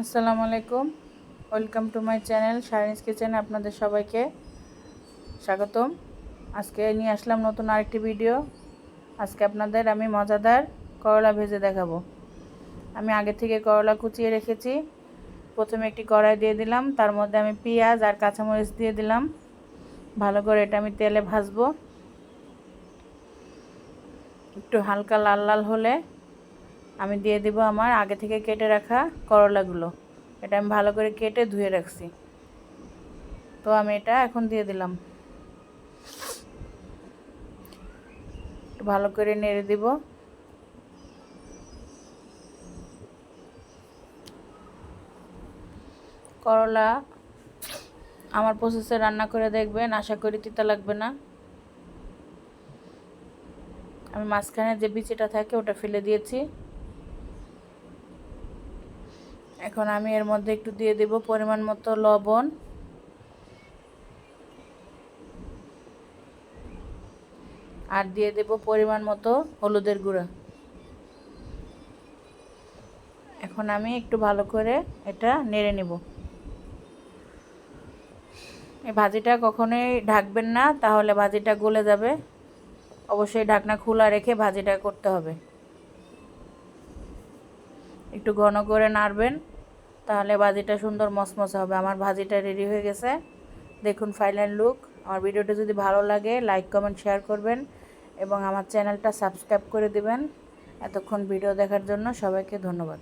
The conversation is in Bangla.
আসসালামু আলাইকুম। Welcome to my channel Sharin's kitchen আপনাদের সবাইকে স্বাগতম। আজকে নিয়ে আসলাম নতুন আরেকটি ভিডিও আজকে আপনাদের আমি মজাদার করলা ভেজে দেখাবো। আমি আগে থেকে করলা কুচিয়ে রেখেছি। প্রথমে একটি কড়াই দিয়ে দিলাম, তার মধ্যে আমি পেঁয়াজ আর কাঁচামরিচ দিয়ে দিলাম। ভালো করে এটা আমি তেলে ভাজবো। একটু হালকা লাল লাল হলে আমি দিয়ে দিব আমার আগে থেকে কেটে রাখা করলাগুলো। এটা আমি ভালো করে কেটে ধুয়ে রাখছি। তো আমি এটা এখন দিয়ে দিলাম। ভালো করে নেড়ে দিব। করলা আমার প্রসেসে রান্না করে দেখবেন, আশা করি তিতা লাগবে না। আমি মাঝখানে যে বিচিটা থাকে ওটা ফেলে দিয়েছি। এখন আমি এর মধ্যে একটু দিয়ে দেব পরিমাণ মতো লবণ। আর দিয়ে দেব পরিমাণ মতো হলুদের গুঁড়া। এখন আমি একটু ভালো করে এটা নেড়ে নেব। এই ভাজিটা কখনোই ঢাকবেন না, তাহলে ভাজিটা গলে যাবে। অবশ্যই ঢাকনা খোলা রেখে ভাজিটা করতে হবে। একটু ঘন করে নাড়বেন। তাহলে ভাজিটা সুন্দর মসমসে হবে। আমার ভাজিটা রেডি হয়ে গেছে। দেখুন ফাইনাল লুক আমার ভিডিওটা যদি ভালো লাগে লাইক কমেন্ট শেয়ার করবেন এবং আমার চ্যানেলটা সাবস্ক্রাইব করে দেবেন। এতক্ষণ ভিডিও দেখার জন্য সবাইকে ধন্যবাদ।